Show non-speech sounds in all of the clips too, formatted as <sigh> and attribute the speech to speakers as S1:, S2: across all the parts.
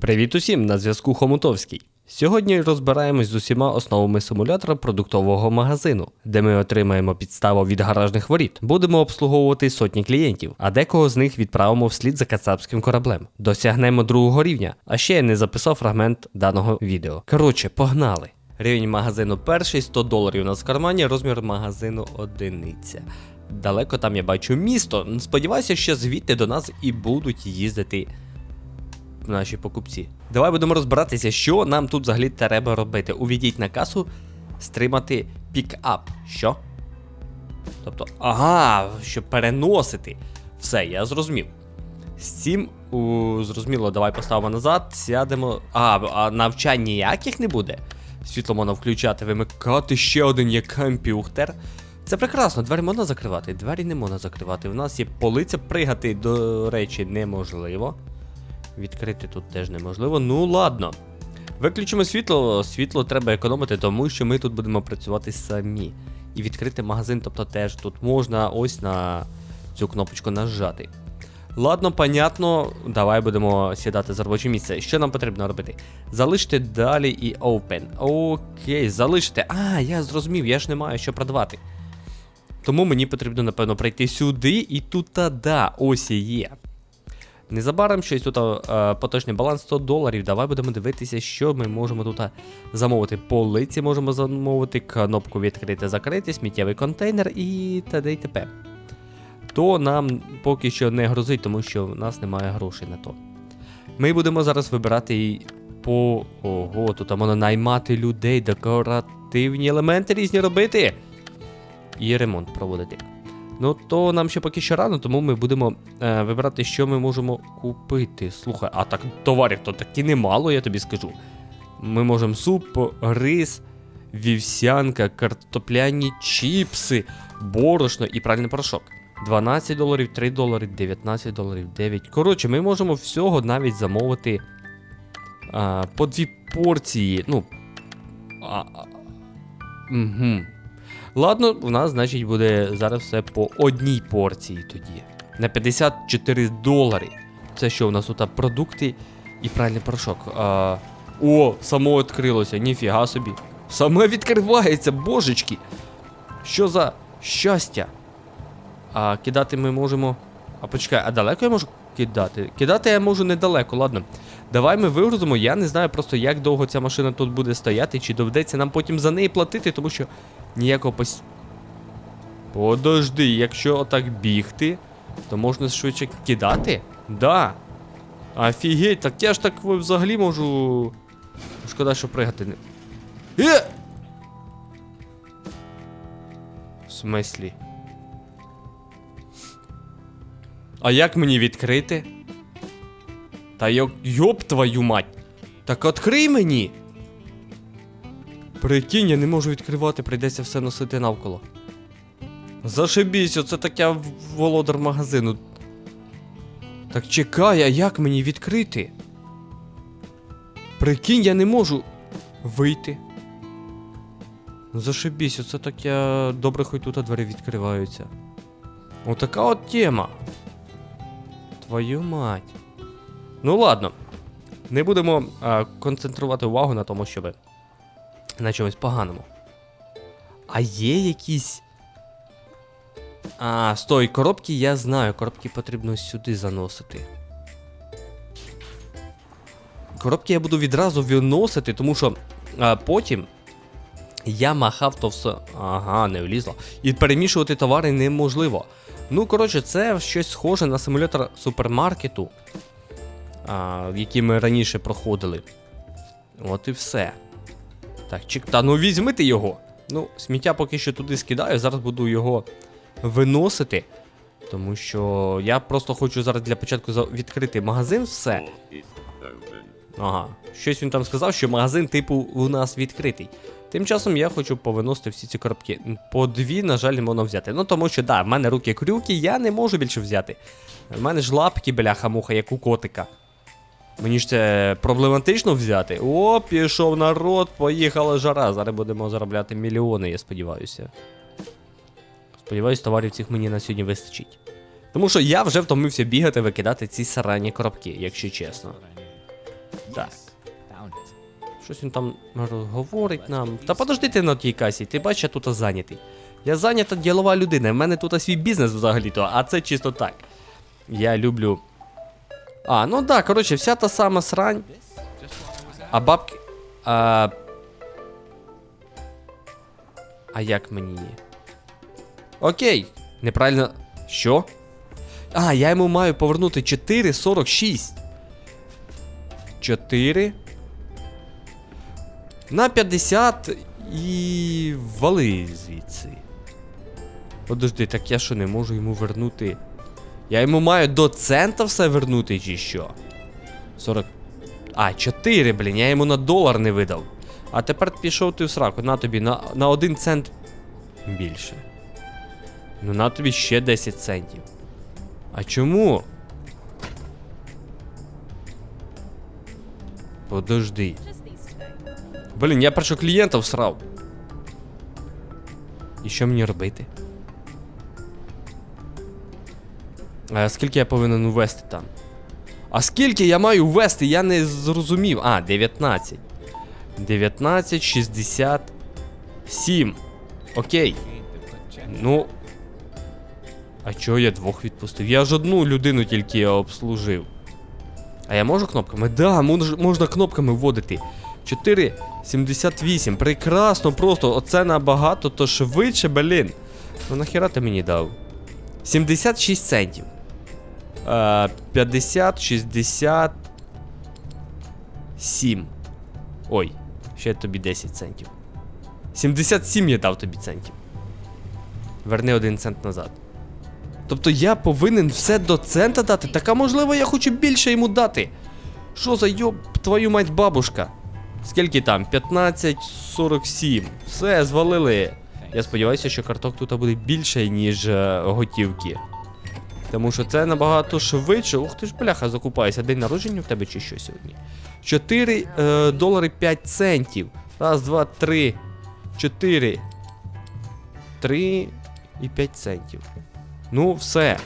S1: Привіт усім! На зв'язку Хомутовський. Сьогодні розбираємось з усіма основами симулятора продуктового магазину, де ми отримаємо підставу від гаражних воріт. Будемо обслуговувати сотні клієнтів, а декого з них відправимо вслід за кацапським кораблем. Досягнемо другого рівня, а ще я не записав фрагмент даного відео. Коротше, погнали! Рівень магазину перший 100 доларів у нас кармані, розмір магазину одиниця. Далеко там я бачу місто. Сподіваюся, що звідти до нас і будуть їздити наші покупці. Давай будемо розбиратися, що нам тут взагалі треба робити. Увійдіть на касу, стримати пікап. Що? Тобто, ага, щоб переносити. Все, я зрозумів. З цим у, зрозуміло, давай поставимо назад, сядемо. А, а навчань ніяких не буде. Світло можна включати, вимикати ще один є комп'ютер. Це прекрасно, двері можна закривати, двері не можна закривати. У нас є полиця, пригати, до речі, неможливо. Відкрити тут теж неможливо. Ну ладно. Виключимо світло. Світло треба економити, тому що ми тут будемо працювати самі. І відкрити магазин, тобто теж тут можна ось на цю кнопочку нажати. Ладно, понятно, давай будемо сідати за робоче місце. Що нам потрібно робити? Залишити далі і open. Окей, залишити. А, я зрозумів, я ж не маю що продавати. Тому мені потрібно, напевно, прийти сюди і тут, та да, ось і є. Незабаром щось тут е, поточний баланс 100 доларів. Давай будемо дивитися, що ми можемо тут е, замовити. Полиці можемо замовити, кнопку відкрити, закрити, сміттєвий контейнер і т.д. і т.п. То нам поки що не грозить, тому що в нас немає грошей на то. Ми будемо зараз вибирати по. Ого, тут можна наймати людей, декоративні елементи різні робити. І ремонт проводити. Ну, то нам ще поки що рано, тому ми будемо е, вибирати, що ми можемо купити. Слухай, а так товарів то таки немало, я тобі скажу. Ми можемо суп, рис, вівсянка, картопляні чіпси, борошно і пральний порошок. 12 доларів, 3 долари, 19 доларів, 9. Коротше, ми можемо всього навіть замовити а, по дві порції. Ну. А, а, угу. Ладно, у нас, значить, буде зараз все по одній порції тоді. На 54 долари. Це що у нас тут продукти і пральний порошок. А, О, само відкрилося, ніфіга собі. Саме відкривається, божечки. Що за щастя? А кидати ми можемо. А почекай, а далеко я можу кидати? Кидати я можу недалеко, ладно. Давай ми вигрузимо. Я не знаю просто, як довго ця машина тут буде стояти, чи доведеться нам потім за неї платити, тому що ніякого пос... Подожди, якщо отак бігти, то можна швидше кидати? Да. Офігеть, так я ж так взагалі можу. Шкода, що пригати не. Е! В смислі? А як мені відкрити? Та йо... йоп твою мать! Так відкрий мені! Прикинь, я не можу відкривати, прийдеться все носити навколо. Зашибісь, оце так я в- володар магазину. Так чекай, а як мені відкрити? Прикинь, я не можу вийти. Зашибісь, оце так я добре хоч тут двері відкриваються. Отака от тема. Твою мать. Ну ладно. Не будемо а, концентрувати увагу на тому, щоб на чомусь поганому. А є якісь. А, стой, коробки я знаю. Коробки потрібно сюди заносити. Коробки я буду відразу виносити, тому що а, потім я махав то все. Ага, не влізло. І перемішувати товари неможливо. Ну, коротше, це щось схоже на симулятор супермаркету, а, який ми раніше проходили. От і все. Так, чек, та ну візьми ти його. Ну, сміття поки що туди скидаю, зараз буду його виносити. Тому що я просто хочу зараз для початку відкрити магазин, все. Ага, щось він там сказав, що магазин, типу, у нас відкритий. Тим часом я хочу повиносити всі ці коробки. По дві, на жаль, не можна взяти. Ну тому що, да, в мене руки крюки, я не можу більше взяти. В мене ж лапки, бляха-муха, як у котика. Мені ж це проблематично взяти. О, пішов народ, поїхала жара. Зараз будемо заробляти мільйони, я сподіваюся. Сподіваюсь, товарів цих мені на сьогодні вистачить. Тому що я вже втомився бігати, викидати ці сарані коробки, якщо чесно. Так. Щось він там говорить нам. Та подожди на тій касі, ти бачиш, я тут зайнятий. Я зайнята ділова людина, в мене тут свій бізнес взагалі-то, а це чисто так. Я люблю. А, ну да, коротше, вся та сама срань. А бабки. А... а як мені? Окей. Неправильно. Що? А, я йому маю повернути 4,46. 4. На 50 і вали звідси. Подожди, так я що не можу йому вернути. Я йому маю до цента все вернути, чи що? 40. А, 4, блін, я йому на долар не видав. А тепер пішов ти в сраку. На тобі на, на 1 цент більше. Ну на тобі ще 10 центів. А чому? Подожди. Блін, я першого клієнта всрав. І що мені робити? Скільки я повинен ввести там? А скільки я маю ввести? Я не зрозумів. А, 19. 19, 67. Окей. Ну. А чого я двох відпустив? Я ж одну людину тільки обслужив. А я можу кнопками? Да, мож, можна кнопками вводити. 4,78. Прекрасно, просто оце набагато, то швидше, блін. Ну нахіра ти мені дав? 76 центів. Е, 50, 60. 7. Ой, ще тобі 10 центів. 77 я дав тобі центів. Верни один цент назад. Тобто я повинен все до цента дати? Так а можливо я хочу більше йому дати. Що за йоб твою мать бабушка? Скільки там? 15,47. Все, звалили. Я сподіваюся, що карток тут буде більше, ніж е, готівки. Тому що це набагато швидше. Ух ти ж, бляха, закупайся. День народження в тебе чи що сьогодні? 4 е, долари 5 центів. Раз, два, три. 4. 3 і 5 центів. Ну, все.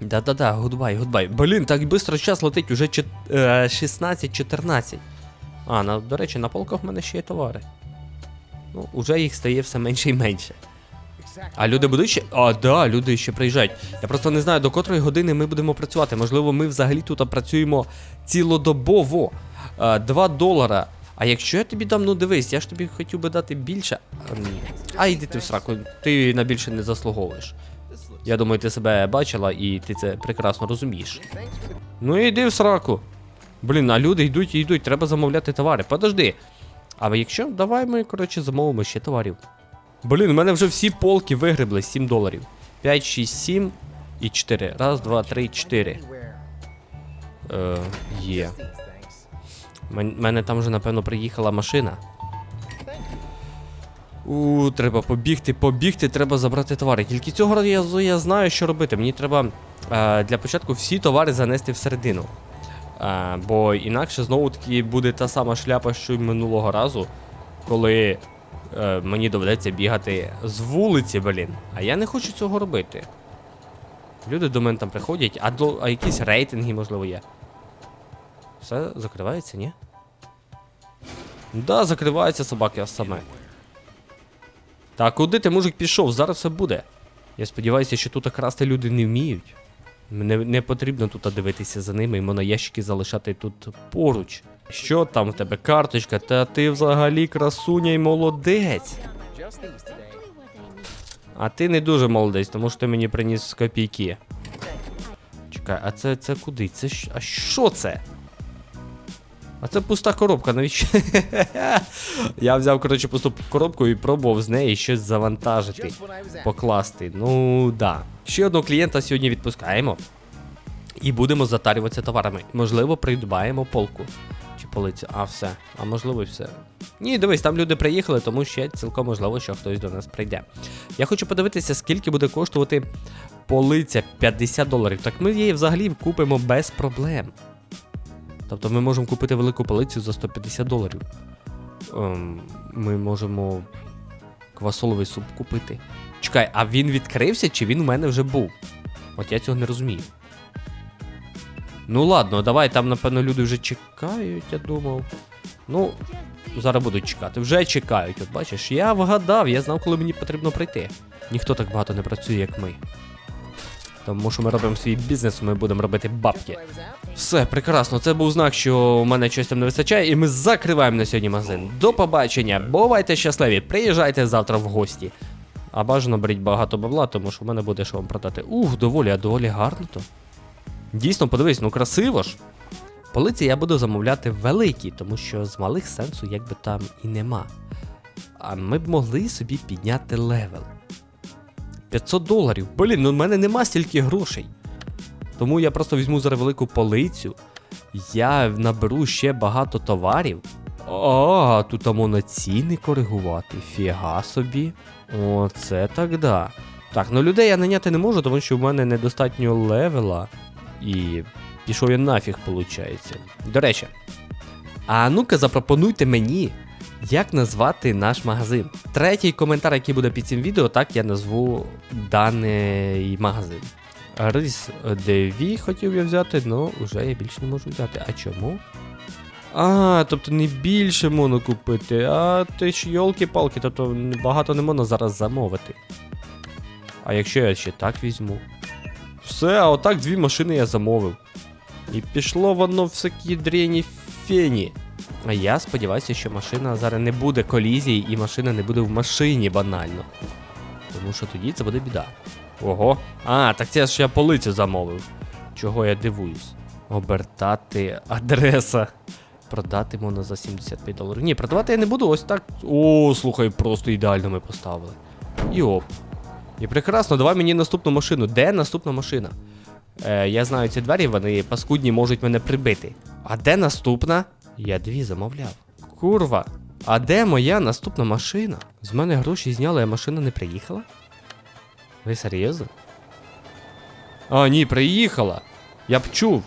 S1: Да-да-да, гудбай, гудбай. Блін, так швидко час летить, уже е, 16-14. А, на, до речі, на полках в мене ще є товари. Ну, уже їх стає все менше і менше. А люди будуть ще. А, да, люди ще приїжджають. Я просто не знаю, до котрої години ми будемо працювати. Можливо, ми взагалі тут працюємо цілодобово. А, 2 долара. А якщо я тобі дам, ну дивись, я ж тобі хотів би дати більше. А, ні. а йди ти в сраку, ти на більше не заслуговуєш. Я думаю, ти себе бачила і ти це прекрасно розумієш. Ну йди в сраку. Блін, а люди йдуть і йдуть, треба замовляти товари. Подожди. А якщо давай ми, коротше, замовимо ще товарів. Блін, у мене вже всі полки вигребли 7 доларів. 5, 6, 7 і 4. Раз, два, три, чотири. Е, є. Мен- мене там вже, напевно, приїхала машина. У, треба побігти, побігти, треба забрати товари. Тільки цього разу я знаю, що робити. Мені треба е, для початку всі товари занести всередину. Е, бо інакше знову таки буде та сама шляпа, що й минулого разу, коли е, мені доведеться бігати з вулиці, блін. А я не хочу цього робити. Люди до мене там приходять, а, до, а якісь рейтинги, можливо, є. Все закривається, ні? Да, закривається собаки саме. Так, куди ти, мужик, пішов? Зараз все буде. Я сподіваюся, що тут красти люди не вміють. Не, не потрібно тут дивитися за ними і моноящики залишати тут поруч. Що там в тебе карточка? Та ти взагалі красуня й молодець. А ти не дуже молодець, тому що ти мені приніс копійки. Чекай, а це це куди? Це. А що це? А це пуста коробка, навіщо? <laughs> Я взяв, коротше, пусту коробку і пробував з неї щось завантажити, покласти. Ну да. Ще одного клієнта сьогодні відпускаємо. І будемо затарюватися товарами. Можливо, придбаємо полку. Чи полицю. А, все. А можливо, і все. Ні, дивись, там люди приїхали, тому ще цілком можливо, що хтось до нас прийде. Я хочу подивитися, скільки буде коштувати полиця 50 доларів. Так ми її взагалі купимо без проблем. Тобто ми можемо купити велику полицю за 150 доларів. Ем, ми можемо квасоловий суп купити. Чекай, а він відкрився чи він у мене вже був? От я цього не розумію. Ну ладно, давай, там, напевно, люди вже чекають, я думав. Ну, зараз будуть чекати. Вже чекають, от бачиш, я вгадав, я знав, коли мені потрібно прийти. Ніхто так багато не працює, як ми. Тому що ми робимо свій бізнес, ми будемо робити бабки. Все, прекрасно. Це був знак, що у мене щось там не вистачає, і ми закриваємо на сьогодні магазин. До побачення. Бувайте щасливі, приїжджайте завтра в гості. А бажано беріть багато бабла, тому що в мене буде що вам продати. Ух, доволі, а доволі гарно то. Дійсно, подивись, ну красиво ж. Полиці я буду замовляти великі, тому що з малих сенсу якби там і нема. А ми б могли собі підняти левел. 500 доларів. Блін, ну в мене нема стільки грошей. Тому я просто візьму зараз велику полицю. Я наберу ще багато товарів. А, тут можна ціни коригувати. Фіга собі. Оце так да. Так, ну людей я наняти не можу, тому що в мене недостатньо левела. І пішов я нафіг, виходить. До речі. А ну-ка запропонуйте мені, як назвати наш магазин. Третій коментар, який буде під цим відео, так я назву даний магазин. Рис DV хотів я взяти, але вже я більше не можу взяти. А чому? А, тобто не більше можна купити, а ти ж йолки-палки, тобто багато не можна зараз замовити. А якщо я ще так візьму? Все, а отак дві машини я замовив. І пішло воно в такі дрені фені. А я сподіваюся, що машина зараз не буде колізії і машина не буде в машині банально. Тому що тоді це буде біда. Ого. А, так це ж я полицю замовив. Чого я дивуюсь? Обертати адреса. Продати можна за 75 доларів. Ні, продавати я не буду, ось так. О, слухай, просто ідеально ми поставили. І оп. І прекрасно, давай мені наступну машину. Де наступна машина? Е, я знаю ці двері, вони паскудні можуть мене прибити. А де наступна? Я дві замовляв. Курва. А де моя наступна машина? З мене гроші зняли, а машина не приїхала? Ви серйозно? А, ні, приїхала. Я б чув.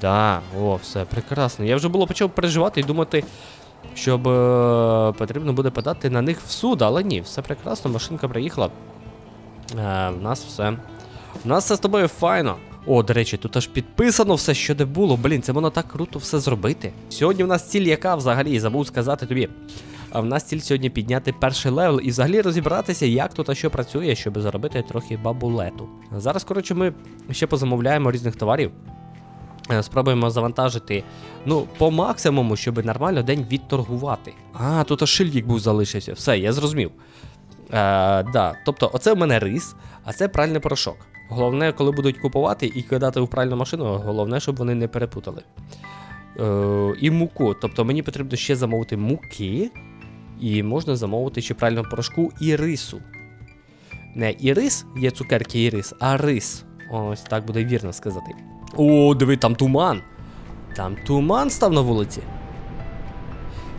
S1: Да, о, все, прекрасно. Я вже було почав переживати і думати, щоб е, потрібно буде подати на них в суд, але ні, все прекрасно, машинка приїхала. Е, в нас все. У нас все з тобою файно. О, до речі, тут аж підписано все, що де було. Блін, це воно так круто все зробити. Сьогодні в нас ціль яка взагалі, забув сказати тобі. А в нас ціль сьогодні підняти перший левел і взагалі розібратися, як тут а що працює, щоб заробити трохи бабулету. Зараз, коротше, ми ще позамовляємо різних товарів. Е, Спробуємо завантажити, ну, по максимуму, щоб нормально день відторгувати. А, тут аж шильдик був залишився. Все, я зрозумів. Е, да. Тобто, оце в мене рис, а це пральний порошок. Головне, коли будуть купувати і кидати в пральну машину, головне, щоб вони не перепутали. Е, і муку. Тобто мені потрібно ще замовити муки, і можна замовити ще прального порошку і рису. Не і рис, є цукерки і рис, а рис. Ось так буде вірно сказати. О, диви, там туман. Там туман став на вулиці.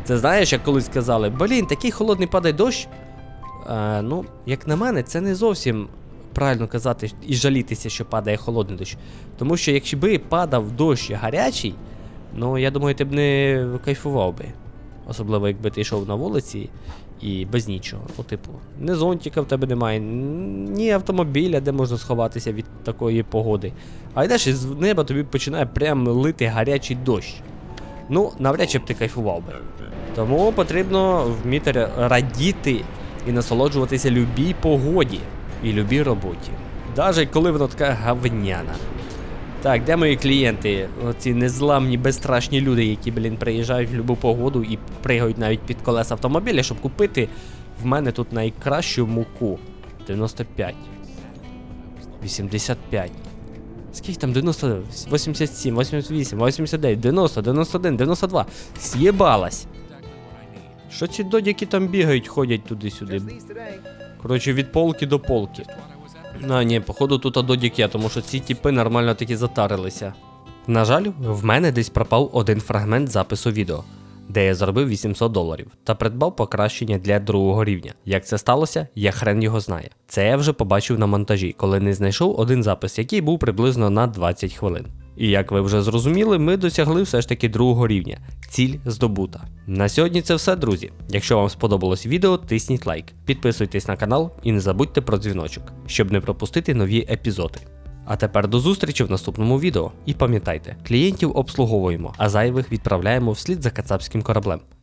S1: Це знаєш, як колись сказали, блін, такий холодний падає дощ. Е, ну, як на мене, це не зовсім правильно казати і жалітися, що падає холодний дощ. Тому що якщо би падав дощ гарячий, ну я думаю, ти б не кайфував би. Особливо, якби ти йшов на вулиці і без нічого. Ну, типу, ні зонтика в тебе немає, ні автомобіля, де можна сховатися від такої погоди. А йдеш із неба тобі починає прям лити гарячий дощ. Ну, навряд чи б ти кайфував би. Тому потрібно вміти радіти і насолоджуватися любій погоді і любій роботі. Навіть коли вона така гавняна. Так, де мої клієнти? Оці незламні, безстрашні люди, які, блін, приїжджають в будь-яку погоду і пригають навіть під колеса автомобіля, щоб купити в мене тут найкращу муку. 95. 85. Скільки там 90, 87, 88, 89, 90, 91, 92. З'єбалась. Що ці додіки там бігають, ходять туди-сюди. Коротше, від полки до полки. А, ні, походу тут додік я, тому що ці тіпи нормально таки затарилися. На жаль, в мене десь пропав один фрагмент запису відео, де я заробив 800 доларів та придбав покращення для другого рівня. Як це сталося, я хрен його знає. Це я вже побачив на монтажі, коли не знайшов один запис, який був приблизно на 20 хвилин. І як ви вже зрозуміли, ми досягли все ж таки другого рівня. Ціль здобута. На сьогодні це все, друзі. Якщо вам сподобалось відео, тисніть лайк, підписуйтесь на канал і не забудьте про дзвіночок, щоб не пропустити нові епізоди. А тепер до зустрічі в наступному відео. І пам'ятайте, клієнтів обслуговуємо, а зайвих відправляємо вслід за кацапським кораблем.